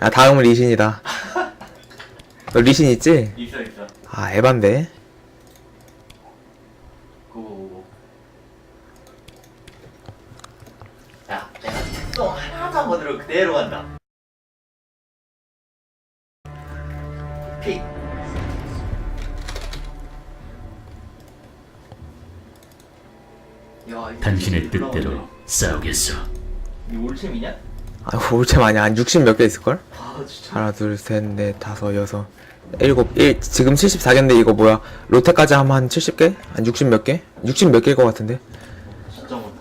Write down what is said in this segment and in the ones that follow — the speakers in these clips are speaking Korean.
아 다음은 리신이다 너 리신 있지? 있어 있어. 아 에반데 고고고. 야, 내가 특성 하나도 안 건드려 그대로 간다. 픽. 야, 이거 당신의 올라오네. 뜻대로 싸우겠어. 이거 올챔이냐? 아 올챔 아니야 한 60 몇 개 있을걸? 아 진짜. 하나 둘 셋 넷 다섯 여섯 일곱 일 지금 74개인데 이거 뭐야 로테까지 하면 한 70개? 한 60 몇 개? 60 몇 개일 것 같은데 진짜 많다.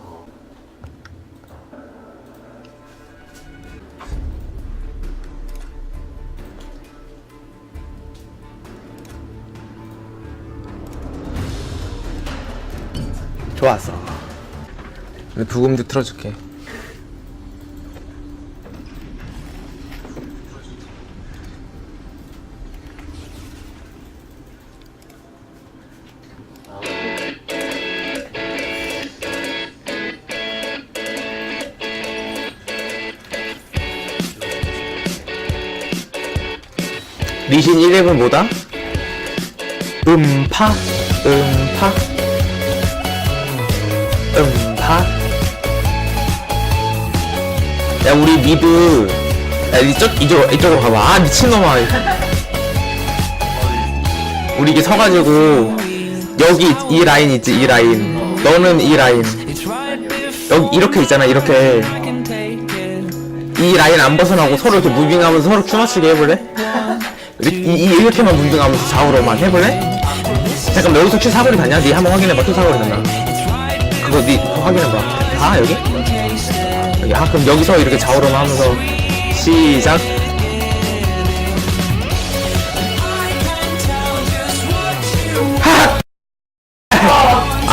좋았어 근데 부금도 틀어줄게 리신 1렙은 뭐다? 음파? 음파? 음파? 야 우리 미드. 야 이쪽 이쪽 이쪽으로 가봐. 아 미친놈아. 우리 이게 서가지고 여기 이 라인 있지 이 라인. 너는 이 라인. 여기 이렇게 있잖아 이렇게. 이 라인 안 벗어나고 서로 이렇게 무빙하면서 서로 큐 맞추게 해볼래? 이, 이, 이렇게만 무빙하면서 좌우로만 해볼래? 잠깐 여기서 큐 사거리 다냐? 니 한번 확인해봐 큐 사거리 다나 그거 니 확인해봐 다 여기? 여기 아 그럼 여기서 이렇게 좌우로만 하면서 시작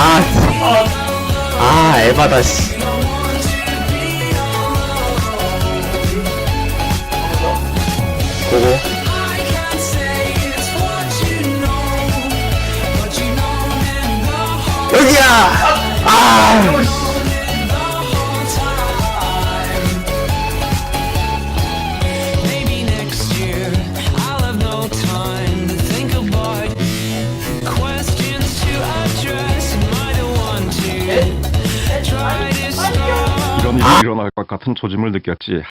아, 아, 에바다, 씨. To try to start? 이런 일이 일어날 것 같은 조짐을 느꼈지.